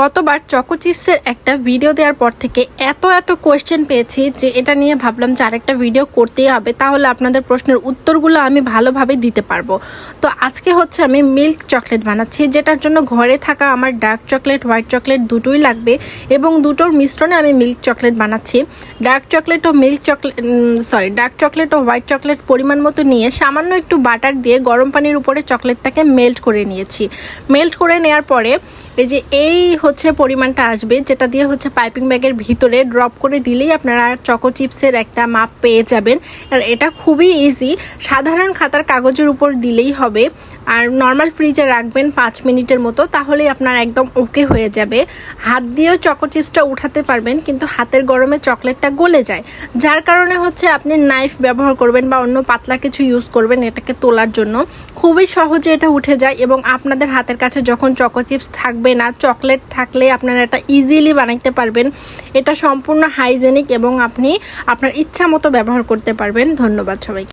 গতবার চকো চিপসের একটা ভিডিও দেওয়ার পর থেকে এত এত কোয়েশ্চেন পেয়েছি যে এটা নিয়ে ভাবলাম যে আরেকটা ভিডিও করতেই হবে। তাহলে আপনাদের প্রশ্নের উত্তরগুলো আমি ভালোভাবে দিতে পারব। তো আজকে হচ্ছে আমি মিল্ক চকলেট বানাচ্ছি, যেটার জন্য ঘরে থাকা আমার ডার্ক চকলেট হোয়াইট চকলেট দুটোই লাগবে এবং দুটোর মিশ্রণে আমি মিল্ক চকলেট বানাচ্ছি। ডার্ক চকলেট ও milk chocolate sorry dark chocolate ও হোয়াইট চকলেট পরিমাণ মতো নিয়ে সামান্য একটু বাটার দিয়ে গরম পানির উপরে চকলেটটাকে মেল্ট করে নিয়েছি। মেল্ট করে নেওয়ার পরে এই যে এই হচ্ছে পরিমাণটা আসবে, যেটা দিয়ে হচ্ছে পাইপিং ব্যাগের ভিতরে ড্রপ করে দিলেই আপনারা চকো চিপসের একটা মাপ পেয়ে যাবেন। আর এটা খুবই ইজি সাধারণ খাতার কাগজের উপর দিলেই হবে। আর নর্মাল ফ্রিজে রাখবেন পাঁচ মিনিটের মতো, তাহলেই আপনার একদম ওকে হয়ে যাবে। হাত দিয়েও চকো চিপসটা উঠাতে পারবেন, কিন্তু হাতের গরমে চকলেটটা গলে যায়। যার কারণে হচ্ছে আপনি নাইফ ব্যবহার করবেন বা অন্য পাতলা কিছু ইউজ করবেন এটাকে তোলার জন্য। খুবই সহজে এটা উঠে যায় এবং আপনাদের হাতের কাছে যখন চকো চিপস থাকবে না চকলেট থাকলে আপনারা এটা ইজিলি বানাইতে পারবেন। এটা সম্পূর্ণ হাইজেনিক এবং আপনি আপনার ইচ্ছা মতো ব্যবহার করতে পারবেন। ধন্যবাদ সবাইকে।